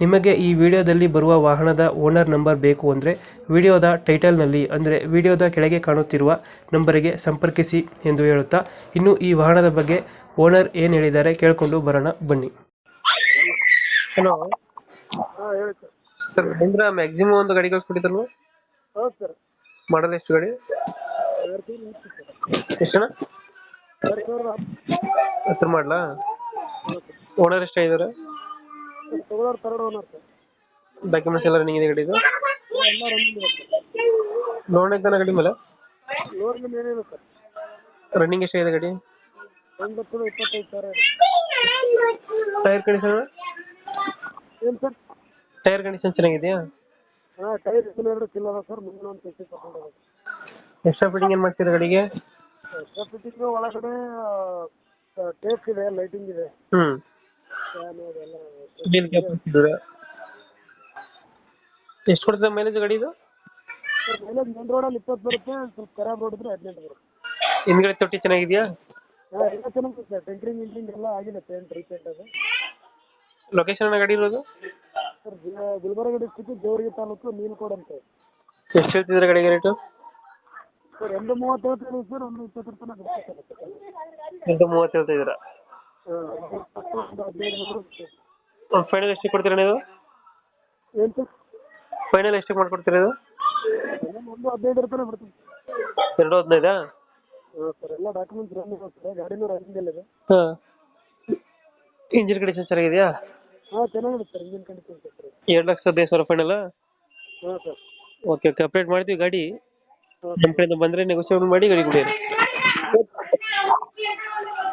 ನಿಮಗೆ ಈ ವಿಡಿಯೋದಲ್ಲಿ ಬರುವ ವಾಹನದ ಓನರ್ ನಂಬರ್ ಬೇಕು ಅಂದರೆ ವಿಡಿಯೋದ ಟೈಟಲ್ನಲ್ಲಿ ಅಂದರೆ ವಿಡಿಯೋದ ಕೆಳಗೆ ಕಾಣುತ್ತಿರುವ ನಂಬರಿಗೆ ಸಂಪರ್ಕಿಸಿ ಎಂದು ಹೇಳುತ್ತಾ ಇನ್ನು ಈ ವಾಹನದ ಬಗ್ಗೆ ಓನರ್ ಏನು ಹೇಳಿದ್ದಾರೆ ಕೇಳಿಕೊಂಡು ಬರೋಣ ಬನ್ನಿ. ಹಲೋ ಹಾಂ ಹೇಳಿ ಸರ್. ಸರ್ ಮಹೇಂದ್ರ ಮ್ಯಾಕ್ಸಿಮಮ್ ಒಂದು ಗಾಡಿ ಕಳಿಸ್ಬಿಟ್ಟಿದ್ದಲ್ವ ಹೌದು ಸರ್. ಮಾಡಲ್ ಎಷ್ಟು ಗಾಡಿ? ಎರಡು ಸಾವಿರದ ಹತ್ತು. ಸರ್ ಎಷ್ಟಣ್ಣ ಎರಡು ಸಾವಿರದ ಹತ್ರ ಮಾಡಲಾ ಓನರ್ ಎಷ್ಟಾಗಿದ್ದಾರೆ ಸರ್ ತಗೊಳ್ಳೋರು ತರ್ಡ್ ಓನರ್ ಸರ್. ಡಾಕ್ಯುಮೆಂಟ್ಸ್ ಎಲ್ಲ ರನ್ನಿಂಗ್ ಇದೆ ಗಾಡಿದು ಎಲ್ಲ ರನ್ನಿಂಗ್ ಇದೆ ಸರ್. ಲೋನ್ ಐತಾನ ಗಾಡಿ ಮೇಲೆ? ಲೋನ್ ಏನಿದೆ ಸರ್. ರನ್ನಿಂಗ್ ಎಷ್ಟಾಗಿದೆ ಗಾಡಿ? ಒಂದು ಲಕ್ಷದ ಇಪ್ಪತ್ತೈದು ಸಾವಿರ ಇದೆ. ಟೈರ್ ಕಂಡೀಷನ್ ಏನು ಸರ್? ಟೈರ್ ಕಂಡೀಷನ್ ಚೆನ್ನಾಗಿದೆಯಾ? ಹಾಂ ಟೈರ್ ಎರಡು ಕಿಲ್ಲ ಅದ ಸರ್ ಮುಂದಿನ ಒಂದು ಪರ್ಸೆಂಟ್ ಅದ ಎಕ್ಸ್ಟ್ರಾ ಫಿಟ್ಟಿಂಗ್ ಏನು ಮಾಡ್ತೀರಾ ಗಾಡಿಗೆ? ಎಕ್ಸ್ಟ್ರಾ ಫಿಟ್ಟಿಂಗ್ ಒಳಗಡೆ ಟೇಪ್ ಇದೆ ಲೈಟಿಂಗ್ ಇದೆ. ಹ್ಞೂ ಎಷ್ಟು ಕೊಡ್ತದೆ ಮೈಲೇಜ್ ಗಾಡಿ ಇದು? ಮೈಲೇಜ್ ಮೇನ್ ಅಲ್ಲಿ ಇಪ್ಪತ್ತು ಬರುತ್ತೆ ಸ್ವಲ್ಪ ಖರಾಬ್ ರೋಡ್ ಇದ್ರೆ ಹದಿನೆಂಟು ಬರುತ್ತೆ. ಹಿಂದ್ಗಡೆ ತೊಟ್ಟಿ ಚೆನ್ನಾಗಿದೆಯಾ? ಹಾಂ ಎಲ್ಲ ಚೆನ್ನಾಗಿದೆ ಸರ್. ಟೆಂಟ್ರಿಂಗ್ ಗಿಂಕ್ರಿಂಗ್ ಎಲ್ಲ ಆಗಿದೆ ಪೇಂಟ್ ರೀಪೇಂಟ್ ಅದು. ಲೊಕೇಶನ್ ಗಾಡಿ ಇರೋದು? ಸರ್ ಗಿ- ಗುಲ್ಬರ್ಗ ಡಿಸ್ಟಿಕ್ ಜೋರಿಗೆ ತಾಲೂಕು ನೀಲ್ಕೋಡ್ ಅಂತ. ಎಷ್ಟು ಹೇಳ್ತಿದ್ರೆ ಗಾಡಿಗೆ ರೇಟು ಸರ್ ಒಂದು ಮೂವತ್ತು ಹೇಳ್ತೀನಿ ಸರ್ ಒಂದು ಇಪ್ಪತ್ತು ತನಕ ಎರಡು ಸರ್. ಎಂಟು ಮೂವತ್ತು ಹೇಳ್ತಿದ್ದೀರಾ? ಹಾಂ ಫೈನಲ್ ಎಷ್ಟಕ್ಕೆ ಕೊಡ್ತೀರಾ ನೀವು ಏನು ಸರ್ ಫೈನಲ್ ಎಷ್ಟಕ್ಕೆ ಮಾಡ್ಕೊಡ್ತೀರಾ ಇದು ಒಂದು ಹದಿನೈದು ರೂಪಾಯಿ ಬಿಡ್ತೀನಿ ಎರಡು ಹದಿನೈದಾ? ಹಾಂ. ಸರ್ ಎಲ್ಲ ಡಾಕ್ಯುಮೆಂಟ್ಸ್ ರನ್ ಇದೆ ಸರ್ ಗಾಡಿನೂ ರನ್ನಿಂಗ್ ಇದೆ ಹಾಂ ಇಂಜಿನ್ ಕಂಡೀಷನ್ ಚೆನ್ನಾಗಿದೆಯಾ? ಹಾಂ ಚೆನ್ನಾಗಿದೆ ಸರ್ ಇಂಜಿನ್ ಕಂಡೀಷನ್ ಸರ್ ಎರಡು ಲಕ್ಷ ಹದಿನೈದು ಸಾವಿರ ಫೈನಲ್ ಹಾಂ ಸರ್. ಓಕೆ ಓಕೆ ಅಪ್ಡೇಟ್ ಮಾಡ್ತೀವಿ ಗಾಡಿ. ನಮ್ಮ ಕಡೆಯಿಂದ ಬಂದರೆ ನೆಗೋಸಿಯೇಟ್ ಮಾಡಿ ಗಾಡಿ ಕೊಡಿ.